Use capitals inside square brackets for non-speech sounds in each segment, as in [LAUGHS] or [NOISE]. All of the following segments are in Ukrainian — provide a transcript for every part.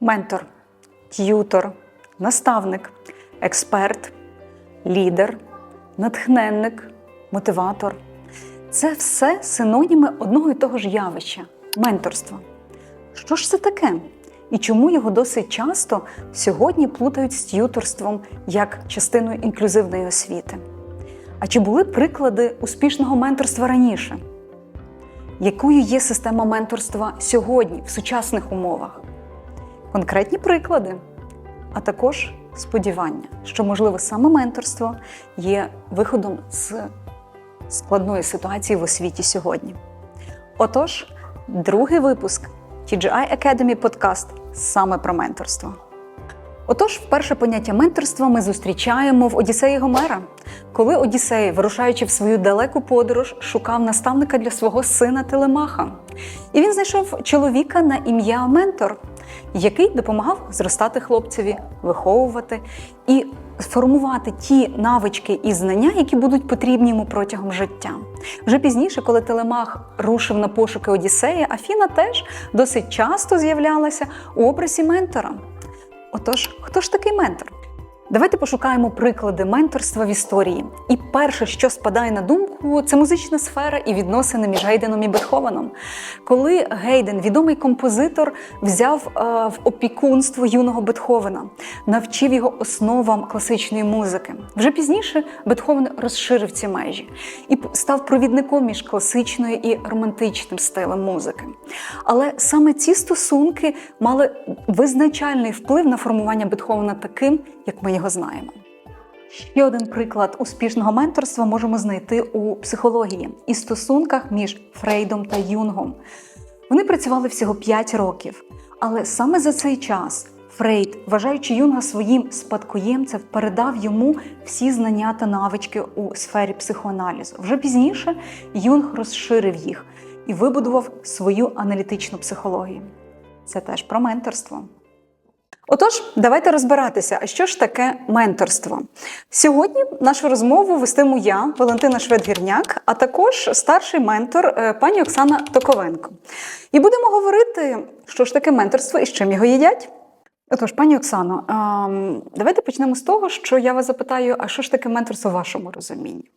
ментор, т'ютор, наставник, експерт, лідер, натхненник, мотиватор це все синоніми одного і того ж явища менторства. Що ж це таке? І чому його досить часто сьогодні плутають з т'юторством як частиною інклюзивної освіти? А чи були приклади успішного менторства раніше? Якою є система менторства сьогодні в сучасних умовах? Конкретні приклади, а також сподівання, що, можливо, саме менторство є виходом з складної ситуації в освіті сьогодні. Отож, другий випуск TGI Academy подкаст саме про менторство. Отож, вперше поняття менторства ми зустрічаємо в Одіссеї Гомера, коли Одіссей, вирушаючи в свою далеку подорож, шукав наставника для свого сина Телемаха. І він знайшов чоловіка на ім'я Ментор, який допомагав зростати хлопцеві, виховувати і формувати ті навички і знання, які будуть потрібні йому протягом життя. Вже пізніше, коли Телемах рушив на пошуки Одіссея, Афіна теж досить часто з'являлася у образі ментора. Отож, хто ж такий ментор? Давайте пошукаємо приклади менторства в історії. І перше, що спадає на думку, це музична сфера і відносини між Гейденом і Бетховеном. Коли Гейден, відомий композитор, взяв е, в опікунство юного Бетховена, навчив його основам класичної музики. Вже пізніше Бетховен розширив ці межі і став провідником між класичною і романтичним стилем музики. Але саме ці стосунки мали визначальний вплив на формування Бетховена таким, як ми його знаємо. Ще один приклад успішного менторства можемо знайти у психології і стосунках між Фрейдом та Юнгом. Вони працювали всього 5 років, але саме за цей час Фрейд, вважаючи Юнга своїм спадкоємцем, передав йому всі знання та навички у сфері психоаналізу. Вже пізніше Юнг розширив їх і вибудував свою аналітичну психологію. Це теж про менторство. Отож, давайте розбиратися, а що ж таке менторство. Сьогодні нашу розмову вестиму я, Валентина Шведгірняк, а також старший ментор е, пані Оксана Токовенко. І будемо говорити, що ж таке менторство і з чим його їдять. Отож, пані Оксано, давайте почнемо з того, що я вас запитаю, а що ж таке менторство в вашому розумінні?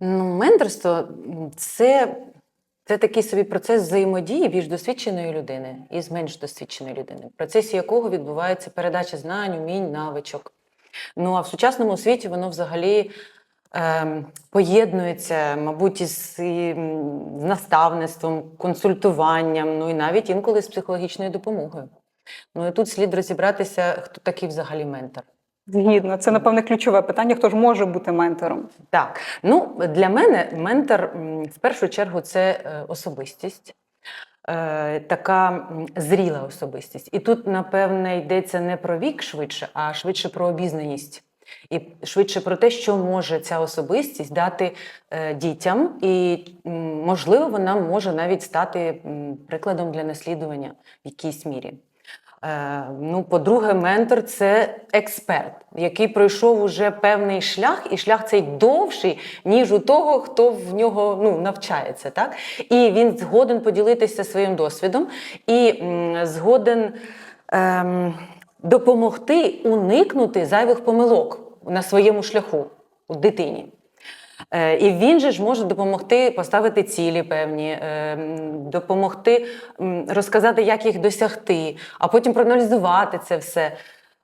Ну, менторство це, це такий собі процес взаємодії більш досвідченої людини і з менш досвідченої людини, в процесі якого відбувається передача знань, умінь, навичок. Ну а в сучасному світі воно взагалі ем, поєднується, мабуть, із і, наставництвом, консультуванням, ну і навіть інколи з психологічною допомогою. Ну і тут слід розібратися, хто такий взагалі ментор. Згідно, це напевне ключове питання, хто ж може бути ментором. Так, ну для мене ментор в першу чергу це е, особистість, е, така зріла особистість. І тут, напевне, йдеться не про вік швидше, а швидше про обізнаність. І швидше про те, що може ця особистість дати е, дітям, і можливо, вона може навіть стати прикладом для наслідування в якійсь мірі. Е, ну, по-друге, ментор це експерт, який пройшов уже певний шлях, і шлях цей довший, ніж у того, хто в нього ну, навчається. Так? І він згоден поділитися своїм досвідом і м, згоден ем, допомогти уникнути зайвих помилок на своєму шляху у дитині. Е, І він же ж може допомогти поставити цілі певні, е, допомогти розказати, як їх досягти, а потім проаналізувати це все.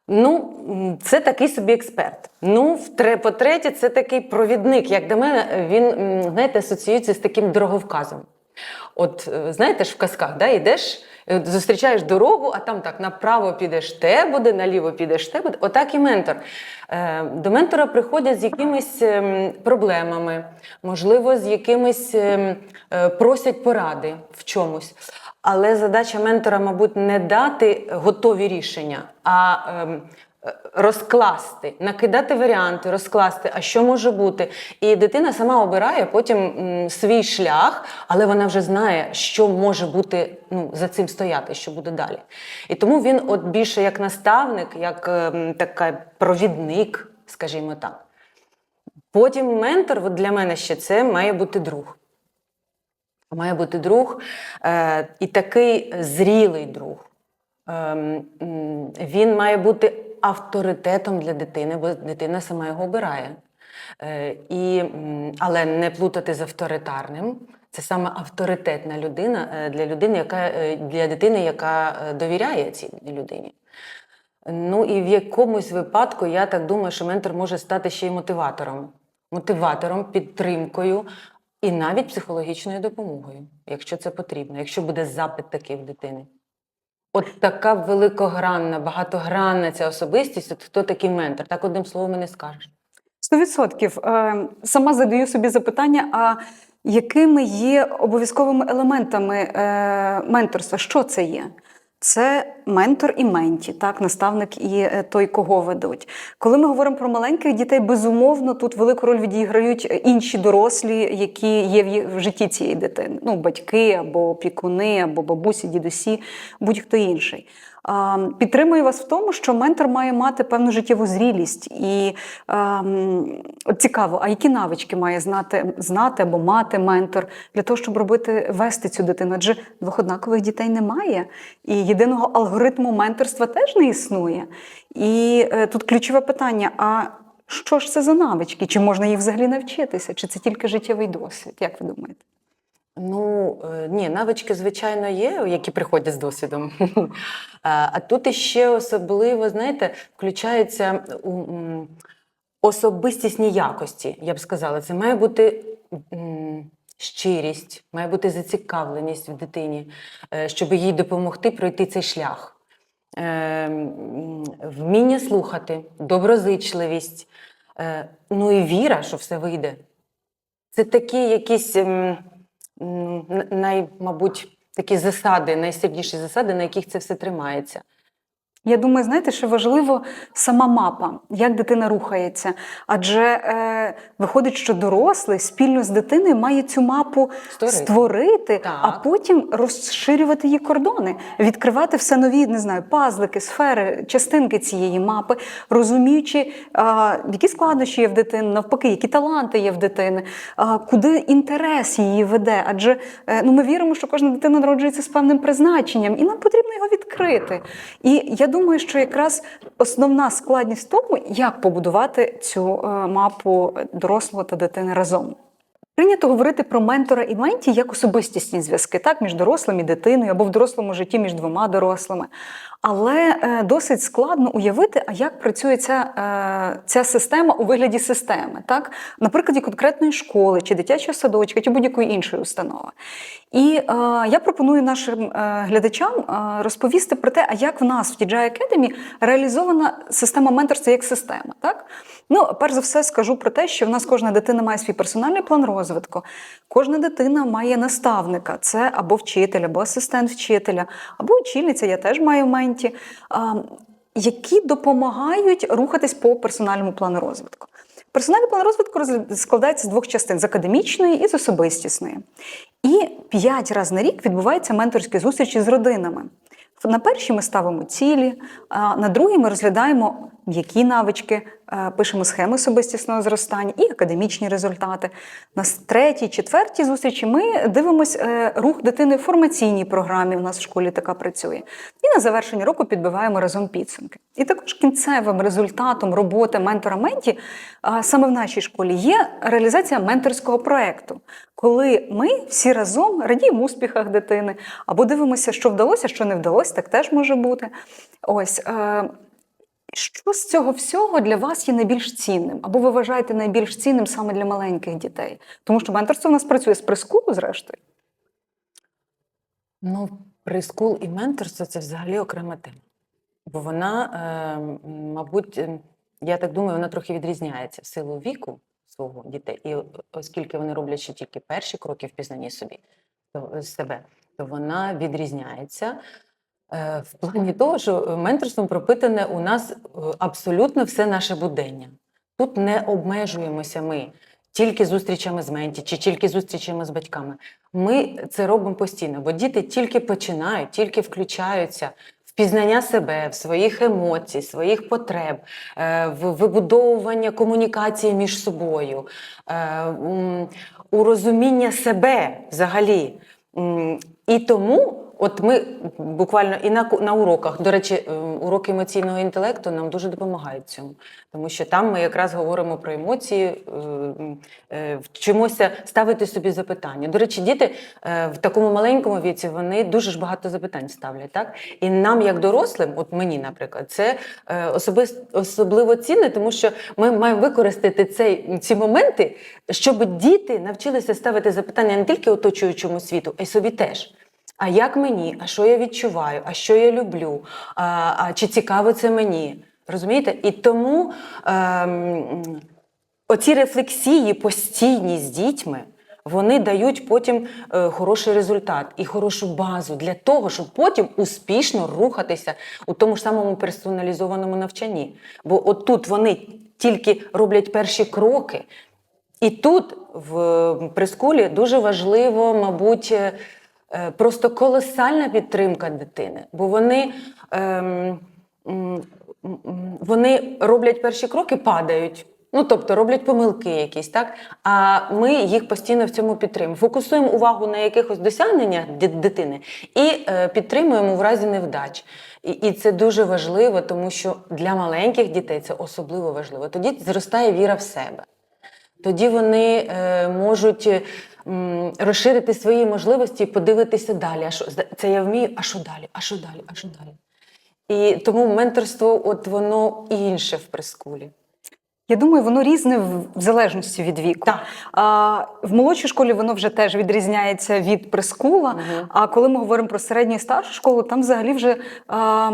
Ну, це такий собі експерт. Ну, по-третє, це такий провідник. Як до мене, він, знаєте, асоціюється з таким дороговказом. От е, знаєте ж в казках, да, йдеш, зустрічаєш дорогу, а там так направо підеш те буде, наліво підеш те буде. Отак і ментор. Е, До ментора приходять з якимись ем, проблемами, можливо, з якимись ем, е, просять поради в чомусь. Але задача ментора, мабуть, не дати готові рішення, а ем, е, розкласти, накидати варіанти, розкласти, а що може бути. І дитина сама обирає потім м, свій шлях, але вона вже знає, що може бути ну, за цим стояти, що буде далі. І тому він от більше як наставник, як ем, такий провідник, скажімо так. Потім ментор от для мене ще це має бути друг. Має бути друг е, і такий зрілий друг. м, він має бути авторитетом для дитини, бо дитина сама його обирає. Е, І, але не плутати з авторитарним. Це саме авторитетна людина е, для людини, яка е, для дитини, яка довіряє цій людині. Ну і в якомусь випадку я так думаю, що ментор може стати ще й мотиватором, мотиватором, підтримкою і навіть психологічною допомогою, якщо це потрібно, якщо буде запит такий в дитини. От така великогранна, багатогранна ця особистість, от хто такий ментор? Так одним словом не скажеш. Сто відсотків. Е, Сама задаю собі запитання: а якими є обов'язковими елементами е, менторства? Що це є? Це ментор і менті, так, наставник і е, той, кого ведуть. Коли ми говоримо про маленьких дітей, безумовно, тут велику роль відіграють інші дорослі, які є в житті цієї дитини. Ну, батьки або опікуни, або бабусі, дідусі, будь-хто інший. Підтримую вас в тому, що ментор має мати певну життєву зрілість. І ем, цікаво, а які навички має знати, знати або мати ментор для того, щоб робити вести цю дитину? Адже двох однакових дітей немає, і єдиного алгоритму менторства теж не існує. І е, тут ключове питання: а що ж це за навички? Чи можна їх взагалі навчитися? Чи це тільки життєвий досвід? Як ви думаєте? Ну е, ні, навички, звичайно, є, які приходять з досвідом. [LAUGHS] А тут іще особливо, знаєте, включаються особистісні якості, я б сказала. Це має бути щирість, має бути зацікавленість в дитині, е, щоб їй допомогти пройти цей шлях. Е, Вміння слухати, доброзичливість, ну і віра, що все вийде. Це такі якісь, най, мабуть, такі засади, найсильніші засади, на яких це все тримається. Я думаю, знаєте, що важливо сама мапа, як дитина рухається. Адже е, виходить, що дорослий спільно з дитиною має цю мапу Створити. створити, а потім розширювати її кордони, відкривати все нові, не знаю, пазлики, сфери, частинки цієї мапи, розуміючи, а, які складнощі є в дитини, навпаки, які таланти є в дитини, а, куди інтерес її веде. Адже е, ну, ми віримо, що кожна дитина народжується з певним призначенням, і нам потрібно його відкрити. І я думаю, що якраз основна складність в тому, як побудувати цю е, мапу дорослого та дитини разом. Прийнято говорити про ментора і менті як особистісні зв'язки, так, між дорослим і дитиною або в дорослому житті між двома дорослими. Але е, досить складно уявити, а як працює ця, е, ця система у вигляді системи, так? на прикладі конкретної школи, чи дитячого садочка, чи будь-якої іншої установи. І е, я пропоную нашим е, глядачам е, розповісти про те, а як в нас в TGI Academy реалізована система менторства як система. Так? Ну, перш за все, скажу про те, що в нас кожна дитина має свій персональний план розвитку. Кожна дитина має наставника, це або вчитель, або асистент вчителя, або очільниця, я теж маю в менті, які допомагають рухатись по персональному плану розвитку. Персональний план розвитку складається з двох частин: з академічної і з особистісної. І п'ять разів на рік відбуваються менторські зустрічі з родинами. На першій ми ставимо цілі, на другій ми розглядаємо м'які навички, е, пишемо схеми особистісного зростання і академічні результати. На третій, четвертій зустрічі ми дивимося е, рух дитини в формаційній програмі. У нас в школі така працює. І на завершення року підбиваємо разом підсумки. І також кінцевим результатом роботи ментора менті саме в нашій школі є реалізація менторського проекту, коли ми всі разом радіємо успіхах дитини або дивимося, що вдалося, що не вдалося, так теж може бути. Ось. Е, що з цього всього для вас є найбільш цінним? Або ви вважаєте найбільш цінним саме для маленьких дітей? Тому що менторство в нас працює з прискулу, зрештою. Ну, прискул і менторство це взагалі окрема тема. Бо вона, е, мабуть, е, я так думаю, вона трохи відрізняється в силу віку свого дітей. І оскільки вони роблять ще тільки перші кроки в пізнанні собі, то, себе, то вона відрізняється е, в плані того, що менторством пропитане у нас е, абсолютно все наше будення. Тут не обмежуємося ми тільки зустрічами з менті чи тільки зустрічами з батьками. Ми це робимо постійно, бо діти тільки починають, тільки включаються в пізнання себе, в своїх емоцій, своїх потреб, е, в вибудовування комунікації між собою, е, у розуміння себе взагалі. І тому От ми буквально і на, на уроках, до речі, е, уроки емоційного інтелекту нам дуже допомагають цьому, тому що там ми якраз говоримо про емоції, е, е, вчимося ставити собі запитання. До речі, діти е, в такому маленькому віці вони дуже ж багато запитань ставлять. Так? І нам, як дорослим, от мені, наприклад, це е, особис- особливо цінне, тому що ми маємо використати цей, ці моменти, щоб діти навчилися ставити запитання не тільки оточуючому світу, а й собі теж. А як мені? А що я відчуваю? А що я люблю? А, а чи цікаво це мені? Розумієте? І тому ем, оці рефлексії постійні з дітьми. Вони дають потім е, хороший результат і хорошу базу для того, щоб потім успішно рухатися у тому ж самому персоналізованому навчанні. Бо от тут вони тільки роблять перші кроки, і тут в прескулі дуже важливо, мабуть, е, просто колосальна підтримка дитини, бо вони, ем, вони роблять перші кроки, падають. Ну, тобто роблять помилки якісь, так? А ми їх постійно в цьому підтримуємо. Фокусуємо увагу на якихось досягненнях дитини і е, підтримуємо в разі невдач. І, це дуже важливо, тому що для маленьких дітей це особливо важливо. Тоді зростає віра в себе тоді вони е, можуть е, розширити свої можливості і подивитися далі. А що це я вмію, а що далі? А що далі? А що далі? І тому менторство, от воно інше в прескулі. Я думаю, воно різне в в залежності від віку. Так. А, в молодшій школі воно вже теж відрізняється від прескула. Мгм. А коли ми говоримо про середню і старшу школу, там взагалі вже а,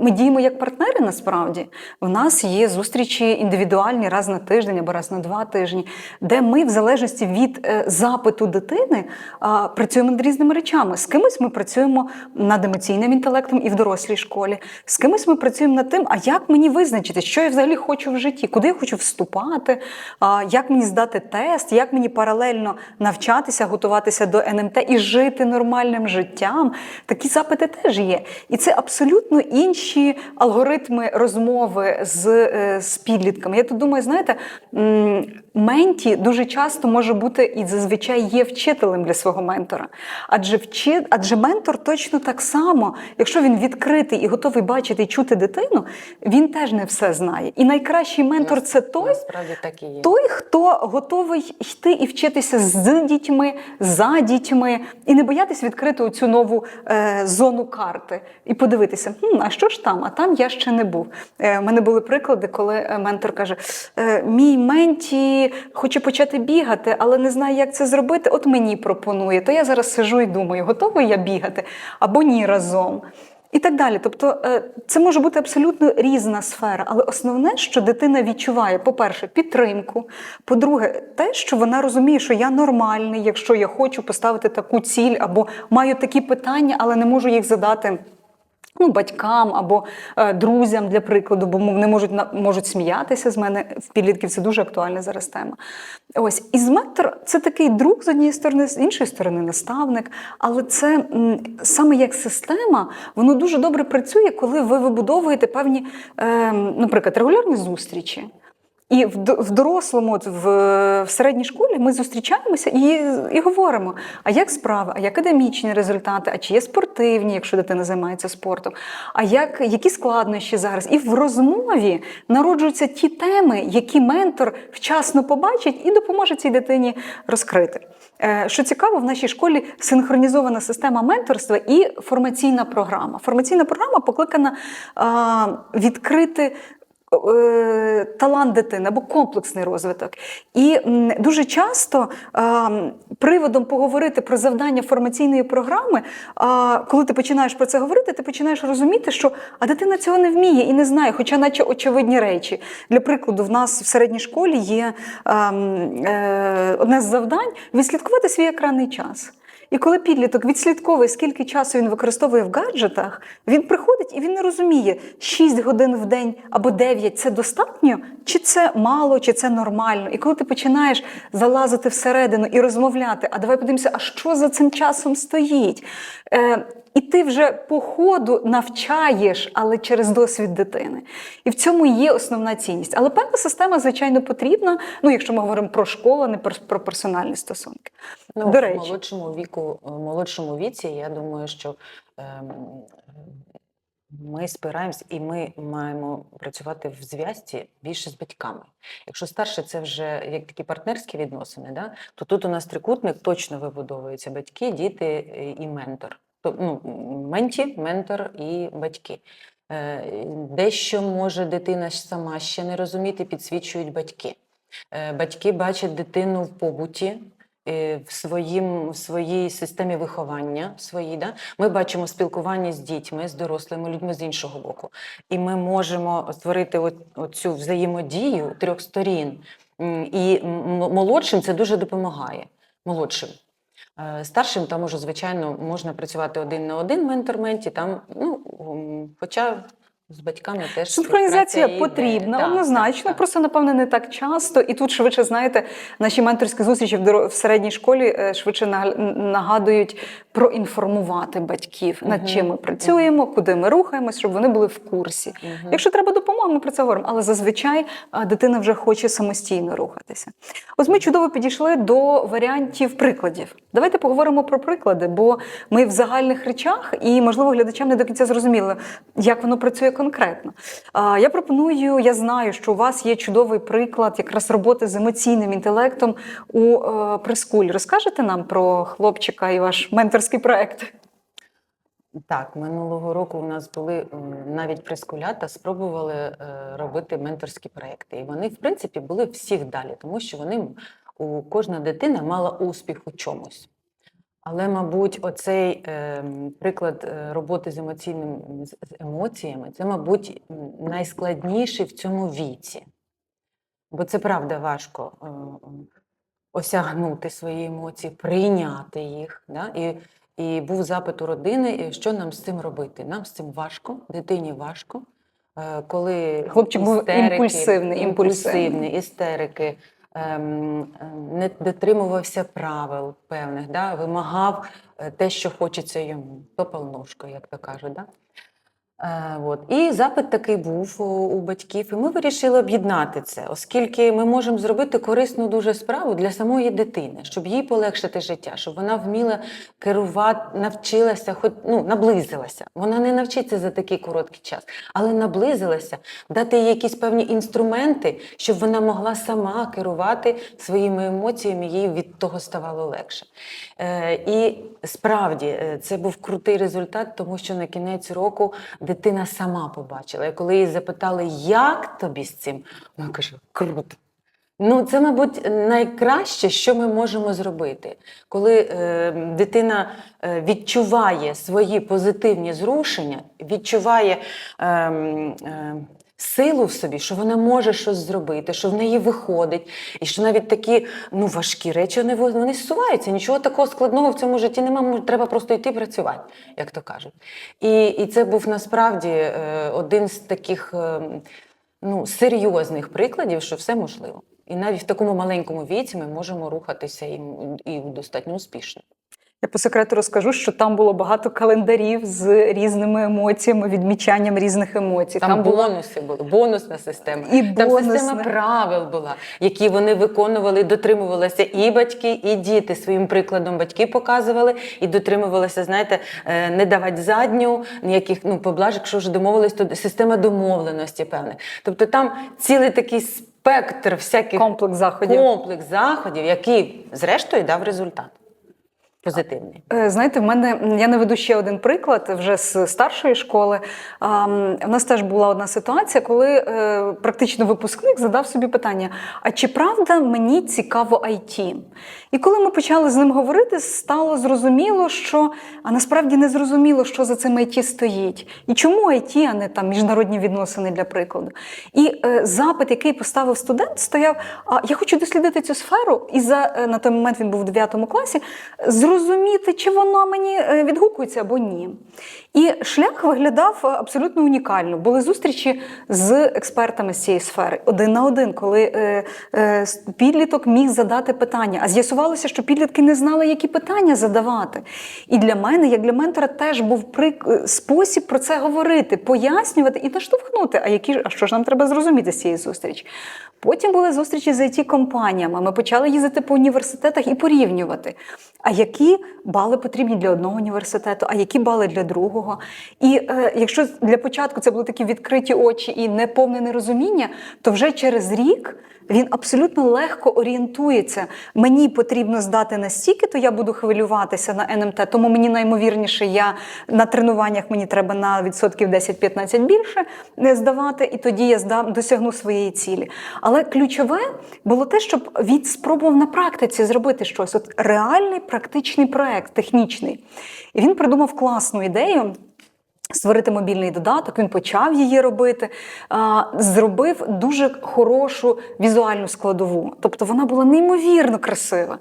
ми діємо як партнери насправді. У нас є зустрічі індивідуальні раз на тиждень або раз на два тижні, де ми, в залежності від е, запиту дитини, а, працюємо над різними речами. З кимось ми працюємо над емоційним інтелектом і в дорослій школі. З кимось ми працюємо над тим, а як мені визначити, що я взагалі хочу в житті, куди я хочу вступати, як мені здати тест, як мені паралельно навчатися, готуватися до НМТ і жити нормальним життям. Такі запити теж є. І це абсолютно інші алгоритми розмови з, е, з підлітками. Я тут думаю, знаєте, менті дуже часто може бути і зазвичай є вчителем для свого ментора. Адже вчи, адже ментор точно так само, якщо він відкритий і готовий бачити і чути дитину, він теж не все знає. І найкращий ментор це той, Насправді так і є. той, хто готовий йти і вчитися з дітьми, за дітьми, і не боятись відкрити цю нову е, зону карти і подивитися, хм, а що ж там? А там я ще не був. Е, У мене були приклади, коли е, ментор каже: е, Мій менті хоче почати бігати, але не знає, як це зробити. От мені пропонує. То я зараз сижу і думаю, готовий я бігати або ні разом. І так далі. Тобто е, це може бути абсолютно різна сфера, але основне, що дитина відчуває, по-перше, підтримку. По-друге, те, що вона розуміє, що я нормальний, якщо я хочу поставити таку ціль, або маю такі питання, але не можу їх задати. Ну, батькам або е, друзям для прикладу, бо вони можуть на- можуть сміятися з мене в підлітків. Це дуже актуальна зараз тема. Ось і це такий друг з однієї сторони, з іншої сторони, наставник. Але це м, саме як система, воно дуже добре працює, коли ви вибудовуєте певні, е, наприклад, регулярні зустрічі. І в, дорослому, в, середній школі ми зустрічаємося і, і говоримо: а як справи, а як академічні результати, а чи є спортивні, якщо дитина займається спортом, а як, які складнощі зараз? І в розмові народжуються ті теми, які ментор вчасно побачить і допоможе цій дитині розкрити. Е, Що цікаво, в нашій школі синхронізована система менторства і формаційна програма. Формаційна програма покликана відкрити е, талант дитини або комплексний розвиток. І дуже часто приводом поговорити про завдання формаційної програми, а, коли ти починаєш про це говорити, ти починаєш розуміти, що а дитина цього не вміє і не знає, хоча наче очевидні речі. Для прикладу, в нас в середній школі є е, одне з завдань відслідкувати свій екранний час. І коли підліток відслідковує, скільки часу він використовує в гаджетах, він приходить і він не розуміє, 6 годин в день або 9 – це достатньо, чи це мало, чи це нормально. І коли ти починаєш залазити всередину і розмовляти, а давай подивимося, а що за цим часом стоїть? Е, І ти вже по ходу навчаєш, але через досвід дитини. І в цьому є основна цінність. Але певна система, звичайно, потрібна, ну, якщо ми говоримо про школу, а не про, персональні стосунки. Ну, До в молодшому віку, в молодшому віці, я думаю, що ем, ми спираємось і ми маємо працювати в зв'язці більше з батьками. Якщо старше це вже як такі партнерські відносини, да, то тут у нас трикутник точно вибудовується батьки, діти е, і ментор. Ну, менті, ментор і батьки. Е, Дещо може дитина сама ще не розуміти, підсвічують батьки. Е, Батьки бачать дитину в побуті, е, в, своїм, в своїй системі виховання. в Своїй, да? Ми бачимо спілкування з дітьми, з дорослими людьми з іншого боку. І ми можемо створити оцю взаємодію трьох сторін. І молодшим це дуже допомагає. Молодшим. Е, Старшим там уже, звичайно, можна працювати один на один в інтерменті, там, ну, хоча з батьками теж Синхронізація потрібна, Так, однозначно, так, просто напевне не так часто. І тут швидше знаєте, наші менторські зустрічі в середній школі е, швидше нага- нагадують проінформувати батьків, над Мгм, чим ми працюємо, куди ми рухаємось, щоб вони були в курсі. Мгм. Якщо треба допомога, ми про це говоримо. Але зазвичай дитина вже хоче самостійно рухатися. Ось ми чудово підійшли до варіантів прикладів. Давайте поговоримо про приклади, бо ми в загальних речах, і можливо глядачам не до кінця зрозуміли, як воно працює конкретно. Я пропоную, я знаю, що у вас є чудовий приклад якраз роботи з емоційним інтелектом у е, прескулі. Розкажете нам про хлопчика і ваш менторський проект? Так, минулого року у нас були навіть прескулята, спробували е, робити менторські проекти. І вони, в принципі, були всіх далі, тому що вони у кожна дитина мала успіх у чомусь. Але, мабуть, оцей е, приклад е, роботи з емоційним з емоціями, це, мабуть, найскладніший в цьому віці. Бо це правда важко е, осягнути свої емоції, прийняти їх. Да? І, і був запит у родини, і що нам з цим робити. Нам з цим важко, дитині важко. Е, Коли Хлопчик був істерики, імпульсивний, імпульсивний. імпульсивний, істерики, ем, ем, не дотримувався правил певних, да? вимагав е, те, що хочеться йому, то ножкою, як то кажуть. Да? Е, от. І запит такий був у, у батьків, і ми вирішили об'єднати це, оскільки ми можемо зробити корисну дуже справу для самої дитини, щоб їй полегшити життя, щоб вона вміла керувати, навчилася, хоч ну, наблизилася. Вона не навчиться за такий короткий час, але наблизилася, дати їй якісь певні інструменти, щоб вона могла сама керувати своїми емоціями, їй від того ставало легше. Е, і справді е, це був крутий результат, тому що на кінець року дитина сама побачила. І коли її запитали, як тобі з цим, вона каже: круто. Ну, це, мабуть, найкраще, що ми можемо зробити, коли е, дитина е, відчуває свої позитивні зрушення, відчуває е, е, силу в собі, що вона може щось зробити, що в неї виходить, і що навіть такі ну, важкі речі вони, вони зсуваються. Нічого такого складного в цьому житті немає, треба просто йти працювати, як то кажуть. І, і це був насправді е, один з таких. е, ну, серйозних прикладів, що все можливо. І навіть в такому маленькому віці ми можемо рухатися і, і достатньо успішно. Я по секрету розкажу, що там було багато календарів з різними емоціями, відмічанням різних емоцій. Там, була бонуси були, бонусна система. І Там бонусна. система правил була, які вони виконували, дотримувалися і батьки, і діти. Своїм прикладом батьки показували і дотримувалися, знаєте, е, не давати задню, ніяких ну, поблажок, якщо вже домовились, то система домовленості певних. Тобто там цілий такий спектр всяких комплекс заходів. комплекс заходів, який, зрештою, дав результат позитивний. Е, Знаєте, в мене я наведу ще один приклад вже з старшої школи. У нас теж була одна ситуація, коли е, практично випускник задав собі питання: а чи правда мені цікаво IT? І коли ми почали з ним говорити, стало зрозуміло, що а насправді не зрозуміло, що за цим IT стоїть, і чому IT, а не там міжнародні відносини для прикладу. І е, запит, який поставив студент, стояв: а я хочу дослідити цю сферу, і за на той момент він був в 9 класі, зрозуміти, чи воно мені е, відгукується або ні. І шлях виглядав абсолютно унікально. Були зустрічі з експертами з цієї сфери один на один, коли е, е, підліток міг задати питання. А з'ясувалося, що підлітки не знали, які питання задавати. І для мене, як для ментора, теж був прик... е, спосіб про це говорити, пояснювати і наштовхнути. А які ж- а що ж нам треба зрозуміти з цієї зустрічі? Потім були зустрічі з it компаніями Ми почали їздити по університетах і порівнювати. А які бали потрібні для одного університету, а які бали для другого. І е, якщо для початку це були такі відкриті очі і неповне нерозуміння, то вже через рік він абсолютно легко орієнтується. Мені потрібно здати настільки, то я буду хвилюватися на НМТ, тому мені наймовірніше, я на тренуваннях мені треба на відсотків 10-15 більше не здавати, і тоді я здам, досягну своєї цілі. Але ключове було те, щоб він спробував на практиці зробити щось. От реальний практичний проект, технічний. І він придумав класну ідею. Створити мобільний додаток, він почав її робити, зробив дуже хорошу візуальну складову. Тобто вона була неймовірно красива.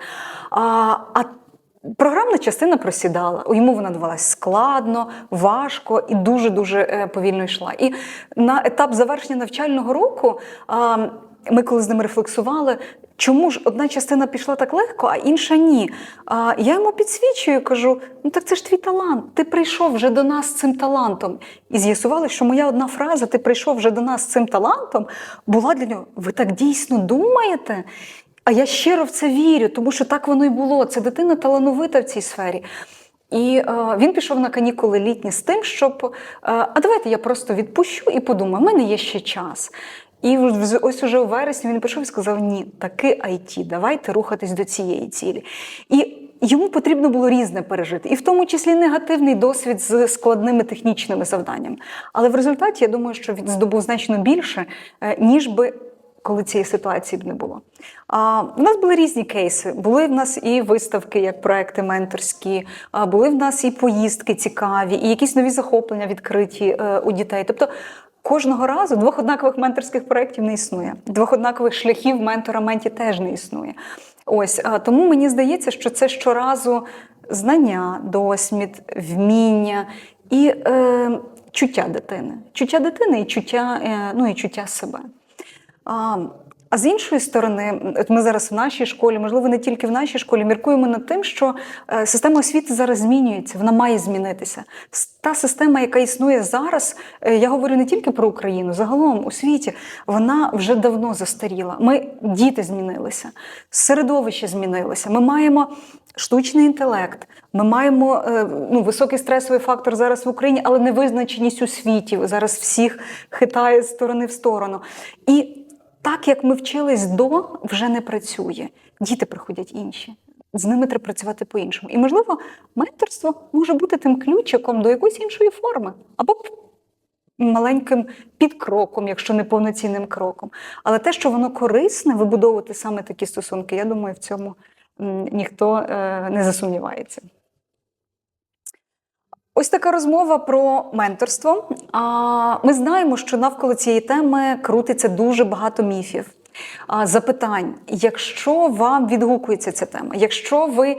А, програмна частина просідала. Йому вона давалась складно, важко і дуже-дуже е, повільно йшла. І на етап завершення навчального року ми коли з ним рефлексували. Чому ж одна частина пішла так легко, а інша ні? А я йому підсвічую, кажу: ну так це ж твій талант. Ти прийшов вже до нас з цим талантом. І з'ясували, що моя одна фраза Ти прийшов вже до нас з цим талантом була для нього. Ви так дійсно думаєте? А я щиро в це вірю, тому що так воно й було. Це дитина талановита в цій сфері. І е, він пішов на канікули літні з тим, щоб е, а давайте я просто відпущу і подумаю, в мене є ще час. І ось уже у вересні він пішов і сказав: ні, таки IT, давайте рухатись до цієї цілі. І йому потрібно було різне пережити, і в тому числі негативний досвід з складними технічними завданнями. Але в результаті я думаю, що він здобув значно більше, е, ніж би коли цієї ситуації б не було. А, у нас були різні кейси. Були в нас і виставки, як проекти менторські, а, були в нас і поїздки цікаві, і якісь нові захоплення відкриті е, у дітей. Тобто кожного разу двох однакових менторських проєктів не існує. Двох однакових шляхів ментора менті теж не існує. Ось тому мені здається, що це щоразу знання, досвід, вміння і е, чуття дитини. Чуття дитини і чуття, е, ну, і чуття себе. А, з іншої сторони, от ми зараз в нашій школі, можливо, не тільки в нашій школі, міркуємо над тим, що е, система освіти зараз змінюється, вона має змінитися. Та система, яка існує зараз, е, я говорю не тільки про Україну, загалом у світі, вона вже давно застаріла. Ми діти змінилися, середовище змінилося. Ми маємо штучний інтелект. Ми маємо е, ну, високий стресовий фактор зараз в Україні, але невизначеність у світі зараз всіх хитає з сторони в сторону. І так як ми вчились до, вже не працює. Діти приходять інші. З ними треба працювати по-іншому. І, можливо, менторство може бути тим ключиком до якоїсь іншої форми, або маленьким підкроком, якщо не повноцінним кроком. Але те, що воно корисне, вибудовувати саме такі стосунки, я думаю, в цьому ніхто е, не засумнівається. Ось така розмова про менторство. А, Ми знаємо, що навколо цієї теми крутиться дуже багато міфів. Запитань, якщо вам відгукується ця тема, якщо ви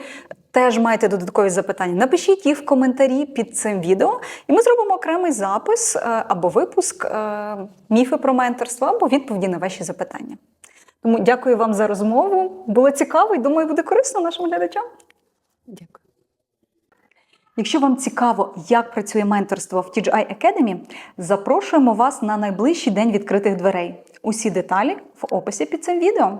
теж маєте додаткові запитання, напишіть їх в коментарі під цим відео, і ми зробимо окремий запис е, або випуск е, міфи про менторство, або відповіді на ваші запитання. Тому дякую вам за розмову. Було цікаво і думаю, буде корисно нашим глядачам. Дякую. Якщо вам цікаво, як працює менторство в TGI Academy, запрошуємо вас на найближчий день відкритих дверей. Усі деталі в описі під цим відео.